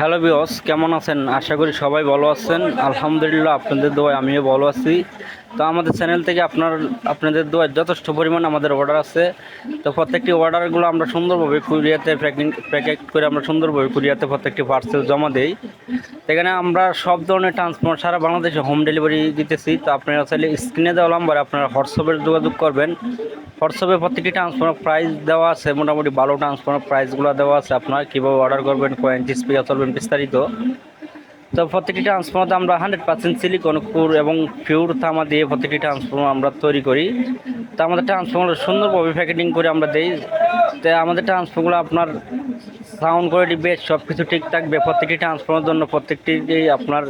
Hello বিয়স কেমন আছেন? আশা করি সবাই ভালো আছেন। আলহামদুলিল্লাহ, আপনাদের দোয়ায় আমিও ভালো আছি। তো আমাদের চ্যানেল থেকে আপনার, আপনাদের দোয়ায় যথেষ্ট পরিমাণ আমাদের অর্ডার আছে। তো প্রত্যেকটি অর্ডারগুলো আমরা সুন্দরভাবে কুরিয়াতে প্যাকিং, প্যাকেট করে আমরা সুন্দরভাবে কুরিয়াতে প্রত্যেকটি পার্সেল জমা দেই। এখানে আমরা সব ধরনের ট্রান্সপোর্ট সারা বাংলাদেশে হোম ডেলিভারি দিতেছি। তো আপনারা চাইলে স্ক্রিনে দেওয়া নাম্বারে আপনারা হোয়াটসঅ্যাপে যোগাযোগ করবেন। হোয়াটসঅ্যাপে প্রত্যেকটি ট্রান্সফার প্রাইস দেওয়া আছে। মোটামুটি ভালো ট্রান্সফার প্রাইসগুলো দেওয়া আছে। আপনার কীভাবে অর্ডার করবেন কোয়ান্টি স্পিকার চলবেন বিস্তারিত। তো প্রত্যেকটি ট্রান্সফর্মার আমরা হান্ড্রেড পার্সেন্ট সিলিকন কুর এবং পিওর থামা দিয়ে প্রত্যেকটি ট্রান্সফর্মার আমরা তৈরি করি। তো আমাদের ট্রান্সফর্মার সুন্দরভাবে প্যাকেটিং করে আমরা দিই। তো আমাদের ট্রান্সফর্মগুলো আপনার সাউন্ড কোয়ালিটি বেশ সব কিছু ঠিক থাকবে। প্রত্যেকটি ট্রান্সফর্মার জন্য প্রত্যেকটি আপনার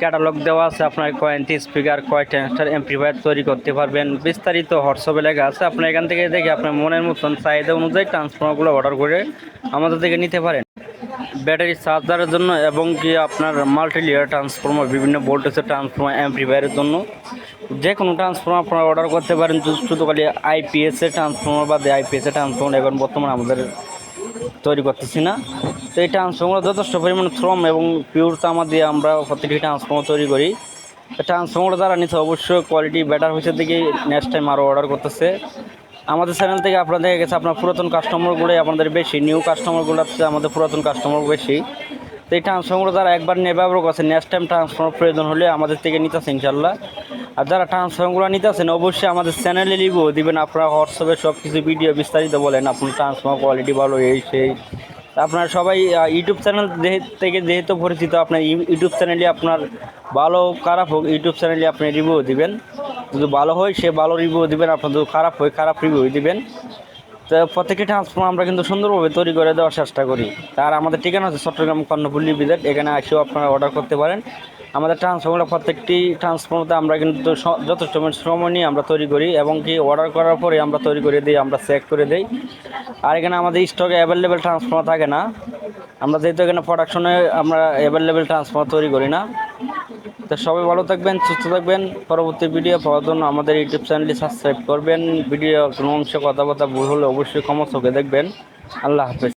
ক্যাটালগ দেওয়া আছে, আপনার কয়েন্টি স্পিকার কয় ট্রান্সটার এমপ্লিফায়ার তৈরি করতে পারবেন। বিস্তারিত হোয়াটসঅ্যাপে লেখা আছে। আপনার এখান থেকে দেখে আপনার মনের মতন চাহিদা অনুযায়ী ট্রান্সফর্মারগুলো অর্ডার করে আমাদের থেকে নিতে পারেন। ব্যাটারি চার্জারের জন্য এবং কি আপনার মাল্টি লেয়ার ট্রান্সফর্মার বিভিন্ন ভোল্টেজের ট্রান্সফর্মার অ্যাম্প্লিফায়ারের জন্য। যে কোনো ট্রান্সফর্মার আপনারা অর্ডার করতে পারেন, শুধু- খালি আইপিএসের ট্রান্সফর্মার বা আইপিএসের ট্রান্সফর্মার এখন বর্তমানে আমাদের তৈরি করতেছি না। তো এই ট্রান্সফর্মার যথেষ্ট পরিমাণে শ্রম এবং পিওর তামা দিয়ে আমরা প্রত্যেকটি ট্রান্সফর্মার তৈরি করি। ট্রান্সফর্মার যারা নিচ্ছে অবশ্যই কোয়ালিটি বেটার হয়েছে দিকে নেক্সট টাইম আরও অর্ডার করতেছে। আমাদের চ্যানেল থেকে আপনাদের দেখা গেছে, আপনার পুরাতন কাস্টমারগুলোই আপনাদের বেশি নিউ কাস্টমারগুলোর চেয়ে আমাদের পুরাতন কাস্টমার বেশি। তো এই ট্রান্সফর্মারগুলো যারা একবার নিয়ে ব্যবহার করছে নেক্সট টাইম ট্রান্সফর্মার প্রয়োজন হলে আমাদের থেকে নিতেছে ইনশাল্লাহ আর যারা ট্রান্সফর্মগুলো নিতে নিতেছেন, অবশ্যই আমাদের চ্যানেলে লিখব, দিবেন আপনারা হোয়াটসঅ্যাপে সব কিছু ভিডিও বিস্তারিত বলেন, আপনি ট্রান্সফর্মার কোয়ালিটি ভালো, এই, সেই। আপনারা সবাই ইউটিউব চ্যানেল থেকে যেহেতু পরিচিত, আপনার ইউটিউব চ্যানেলে আপনার ভালো, খারাপ হোক ইউটিউব চ্যানেলে আপনি রিভিউ দিবেন। যদি ভালো হয়, সে ভালো রিভিউ দিবেন, আপনার যদি খারাপ হয়, খারাপ রিভিউ দিবেন। তো প্রত্যেকটি ট্রান্সফর্মার আমরা কিন্তু সুন্দরভাবে তৈরি করে দেওয়ার চেষ্টা করি। তার আমাদের ঠিকানা হচ্ছে চট্টগ্রাম কর্ণপল্লী বিদেট এখানে এসেও আপনারা অর্ডার করতে পারেন। আমাদের ট্রান্সফর্মার প্রত্যেকটি ট্রান্সফর্মারতে আমরা কিন্তু যথেষ্ট সময় নিয়ে আমরা তৈরি করি এবং কি অর্ডার করার পরে আমরা তৈরি করে দিই, আমরা চেক করে দিই। আর এখানে আমাদের স্টকে অ্যাভেলেবেল ট্রান্সফর্মার থাকে না। আমরা যেহেতু এখানে প্রোডাকশনে আমরা অ্যাভেলেবেল ট্রান্সফর্মার তৈরি করি না। তো সবাই ভালো থাকবেন, সুস্থ থাকবেন। পরবর্তী ভিডিও পাওয়ার জন্য আমাদের ইউটিউব চ্যানেলটি সাবস্ক্রাইব করবেন। ভিডিও কোনো অংশে কথাবার্তা ভুল হলে অবশ্যই ক্ষমা চোখে দেখবেন। আল্লাহ হাফেজ।